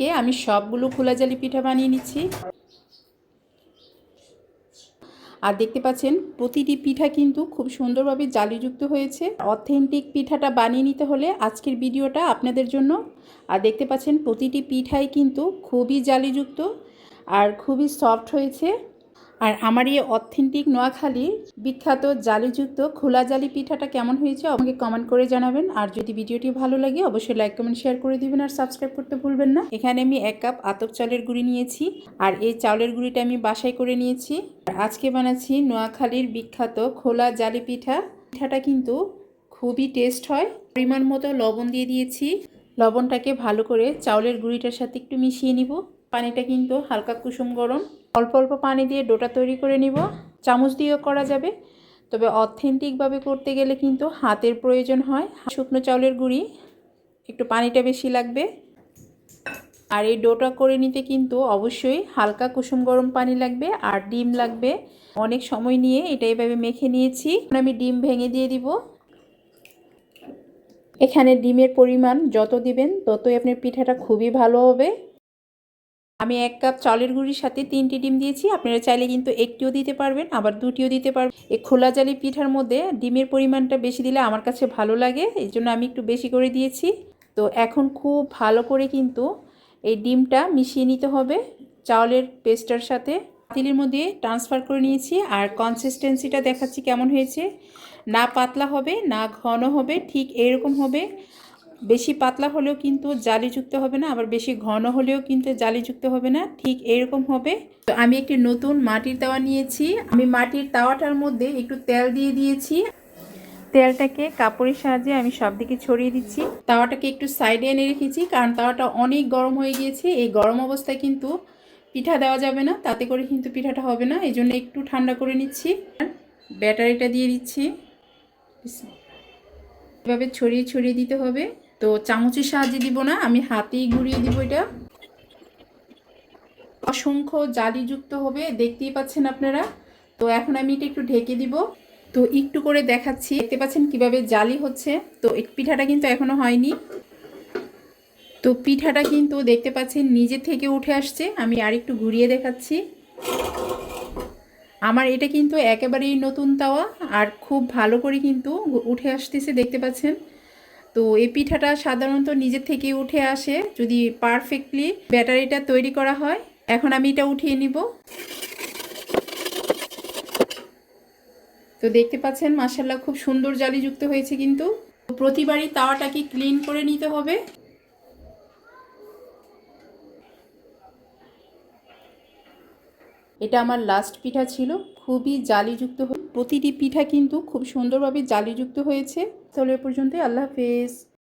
একে আমি সবগুলো খোলা জালি পিঠা বানিয়ে নিচ্ছি। আর দেখতে পাচ্ছেন, প্রতিটি পিঠা কিন্তু খুব সুন্দরভাবে জালিযুক্ত হয়েছে। অথেন্টিক পিঠাটা বানিয়ে নিতে হলে আজকের ভিডিওটা আপনাদের জন্য। আর দেখতে পাচ্ছেন, প্রতিটি পিঠাই কিন্তু খুবই জালিযুক্ত আর খুবই সফট হয়েছে। আর আমার এই অথেন্টিক নোয়াখালীর বিখ্যাত জালিযুক্ত খোলা জালি পিঠাটা কেমন হয়েছে আমাকে কমেন্ট করে জানাবেন। আর যদি ভিডিওটি ভালো লাগে, অবশ্যই লাইক, কমেন্ট, শেয়ার করে দিবেন আর সাবস্ক্রাইব করতে ভুলবেন না। এখানে আমি এক কাপ আতপ চালের গুঁড়ি নিয়েছি আর এই চাউলের গুঁড়িটা আমি বাসায় করে নিয়েছি। আর আজকে বানাচ্ছি নোয়াখালীর বিখ্যাত খোলা জালি পিঠা। পিঠাটা কিন্তু খুবই টেস্ট হয়। পরিমাণ মতো লবণ দিয়ে দিয়েছি। লবণটাকে ভালো করে চাউলের গুঁড়িটার সাথে একটু মিশিয়ে নিব। পানিটা কিন্তু হালকা কুসুম গরম। অল্প অল্প পানি দিয়ে ডোটা তৈরি করে নিব। চামচ দিয়েও করা যাবে। তবে অথেন্টিকভাবে করতে গেলে কিন্তু হাতের প্রয়োজন হয়। শুকনো চাউলের গুঁড়ি, একটু পানিটা বেশি লাগবে। আর এই ডোটা করে নিতে কিন্তু অবশ্যই হালকা কুসুম গরম পানি লাগবে আর ডিম লাগবে। অনেক সময় নিয়ে এটা এভাবে মেখে নিয়েছি। আমি ডিম ভেঙে দিয়ে দিব। এখানে ডিমের পরিমাণ যত দিবেন ততই আপনার পিঠাটা খুবই ভালো হবে। আমি এক কাপ চালের গুঁড়ির সাথে তিনটি ডিম দিয়েছি। আপনারা চাইলে কিন্তু একটিও দিতে পারবেন, আবার দুটিও দিতে পারবেন। এই খোলা জালি পিঠার মধ্যে ডিমের পরিমাণটা বেশি দিলে আমার কাছে ভালো লাগে, এই জন্য আমি একটু বেশি করে দিয়েছি। তো এখন খুব ভালো করে কিন্তু এই ডিমটা মিশিয়ে নিতে হবে চাউলের পেস্টার সাথে। পাতিলের মধ্যে ট্রান্সফার করে নিয়েছি আর কনসিস্টেন্সিটা দেখাচ্ছি কেমন হয়েছে। না পাতলা হবে, না ঘন হবে, ঠিক এরকম হবে। বেশি পাতলা হলেও কিন্তু জালিযুক্ত হবে না, আবার বেশি ঘন হলেও কিন্তু জালিযুক্ত হবে না, ঠিক এরকম হবে। তো আমি একটি নতুন মাটির তাওয়া নিয়েছি। আমি মাটির তাওয়াটার মধ্যে একটু তেল দিয়ে দিয়েছি। তেলটাকে কাপড়ের সাহায্যে আমি সব দিকে ছড়িয়ে দিচ্ছি। তাওয়াটাকে একটু সাইডে এনে রেখেছি, কারণ তাওয়াটা অনেক গরম হয়ে গিয়েছে। এই গরম অবস্থায় কিন্তু পিঠা দেওয়া যাবে না, তাতে করে কিন্তু পিঠাটা হবে না। এই জন্য একটু ঠান্ডা করে নিচ্ছি। ব্যাটারিটা দিয়ে দিচ্ছি। এভাবে ছড়িয়ে ছড়িয়ে দিতে হবে। তো চামচের সাহায্যে দিব না, আমি হাতেই ঘুরিয়ে দিব এটা। অসংখ্য জালিযুক্ত হবে, দেখতেই পাচ্ছেন আপনারা। তো এখন আমি এটা একটু ঢেকে দিব। তো একটু করে দেখাচ্ছি, দেখতে পাচ্ছেন কীভাবে জালি হচ্ছে। তো পিঠাটা কিন্তু এখনও হয়নি। তো পিঠাটা কিন্তু দেখতে পাচ্ছেন নিজে থেকে উঠে আসছে, আমি আর একটু ঘুরিয়ে দেখাচ্ছি। আমার এটা কিন্তু একেবারেই নতুন তাওয়া, আর খুব ভালো করে কিন্তু উঠে আসতেছে, দেখতে পাচ্ছেন। তো এই পিঠাটা সাধারণত নিজের থেকে উঠে আসে, যদি পারফেক্টলি ব্যাটারিটা তৈরি করা হয়। এখন আমি এটা উঠিয়ে নিব। তো দেখতে পাচ্ছেন মাসাল্লাহ খুব সুন্দর জালিযুক্ত হয়েছে কিন্তু। প্রতিবারই তাওয়াটাকে ক্লিন করে নিতে হবে। এটা আমার লাস্ট পিঠা ছিল। খুবই জালিযুক্ত প্রতিটি পিঠা কিন্তু খুব সুন্দরভাবে জালিযুক্ত হয়েছে। তাহলে পর্যন্ত আল্লাহ হাফেজ।